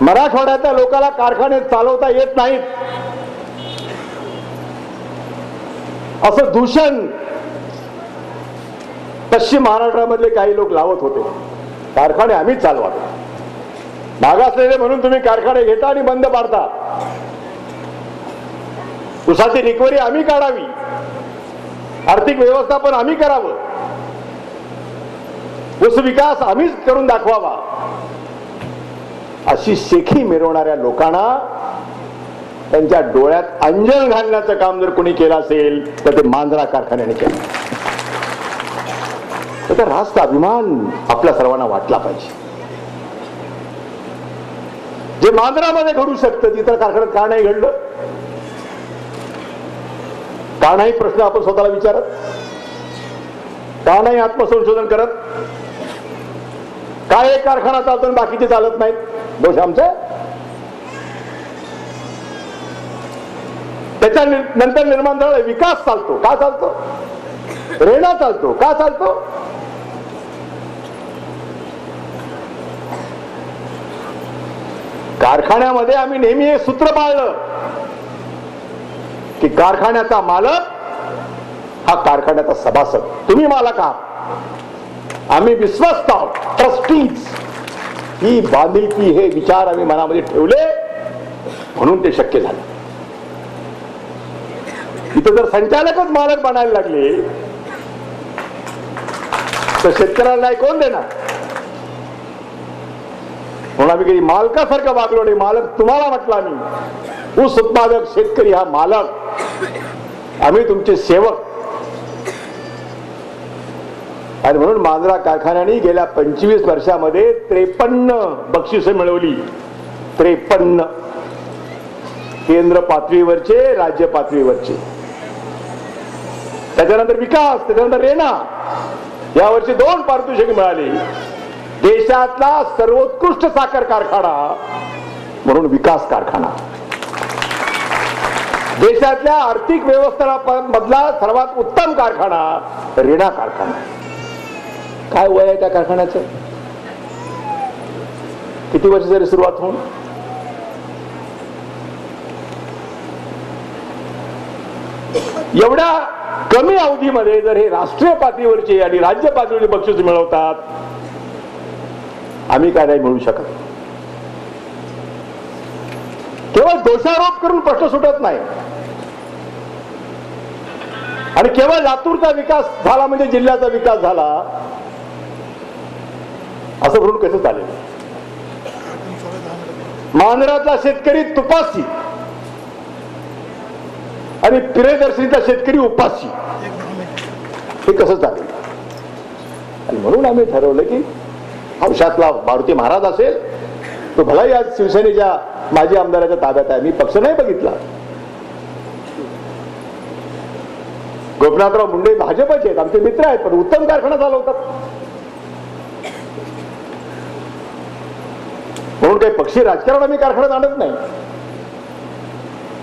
मराठवाड्यातल्या लोकांना कारखाने चालवता येत नाहीत. असं दूषण पश्चिम महाराष्ट्रामधले काही लोक लावत होते. कारखाने आम्ही चालवावे. मागासलेले म्हणून तुम्ही कारखाने घेता आणि बंद पाडता. उसाची रिकव्हरी आम्ही काढावी. आर्थिक व्यवस्थापन आम्ही करावं. ऊस विकास आम्हीच करून दाखवावा. अशी शेखी मिरवणाऱ्या लोकांना त्यांच्या डोळ्यात अंजल घालण्याचं काम जर कोणी केलं असेल तर ते मांजरा कारखान्याने केलं. तर रास्त अभिमान आपल्या सर्वांना वाटला पाहिजे. जे मांजरामध्ये घडू शकतं तिथं कारखान्यात का नाही घडलं? का नाही प्रश्न आपण स्वतःला विचारत? का नाही आत्मसंशोधन करत? काय एक कारखाना चालतो आणि बाकीचे चालत नाहीत? दोष आमचे? त्याच्या नंतर निर्माण झाला विकास चालतो. का चालतो? रेणा चालतो. का चालतो? कारखान्यामध्ये आम्ही नेहमी हे सूत्र पाळलं की कारखान्याचा मालक हा कारखान्याचा सभासद. तुम्ही मालक आहात. आम्ही विश्वस्त आहोत. ट्रस्टीज ही बांधिलकी हे विचार आम्ही मनामध्ये ठेवले म्हणून ते शक्य झालं. इथं जर संचालकच मालक बनायला लागले तर शेतकऱ्याला नाही कोण देणार? म्हणून आम्ही कधी मालकासारखं वागलो नाही. मालक तुम्हाला म्हटला आम्ही ऊस उत्पादक शेतकरी हा मालक. आम्ही तुमचे सेवक. आणि म्हणून मांजरा कारखान्याने गेल्या पंचवीस वर्षामध्ये त्रेपन्न बक्षिस मिळवली. त्रेपन्न. केंद्र पातळीवरचे राज्य पातळीवरचे. त्याच्यानंतर विकास त्याच्यानंतर रेना यावर्षी दोन पारितोषिक मिळाली. देशातला सर्वोत्कृष्ट साखर कारखाना म्हणून विकास कारखाना. देशातल्या आर्थिक व्यवस्थापनामधला सर्वात उत्तम कारखाना रेणा कारखाना. काय वय आहे त्या कारखान्याचं? किती वर्ष झाली सुरुवात होऊन? एवढ्या कमी अवधीमध्ये जर हे राष्ट्रीय पातळीवरचे आणि राज्य पातळीवरचे बक्षीस मिळवतात आम्ही काय नाही मिळू शकत. केवळ दोषारोप करून प्रश्न सुटत नाही. आणि केवळ लातूरचा विकास झाला म्हणजे जिल्ह्याचा विकास झाला असं म्हणून कसं चालेल मांजरातला शेतकरी तुपासी. आणि प्रियदर्शनीचा शेतकरी उपासी. हे कसं चालेल आणि म्हणून आम्ही ठरवलं की हौशातला मारुती महाराज असेल तो भलाही आज शिवसेनेच्या माजी आमदाराच्या ताब्यात आहे. मी पक्ष नाही बघितला. गोपनाथराव मुंडे भाजपचे आहेत. आमचे मित्र आहेत पण उत्तम कारखाना चालवतात. म्हणून काही पक्षी राजकारण आम्ही कारखान्यात आणत नाही.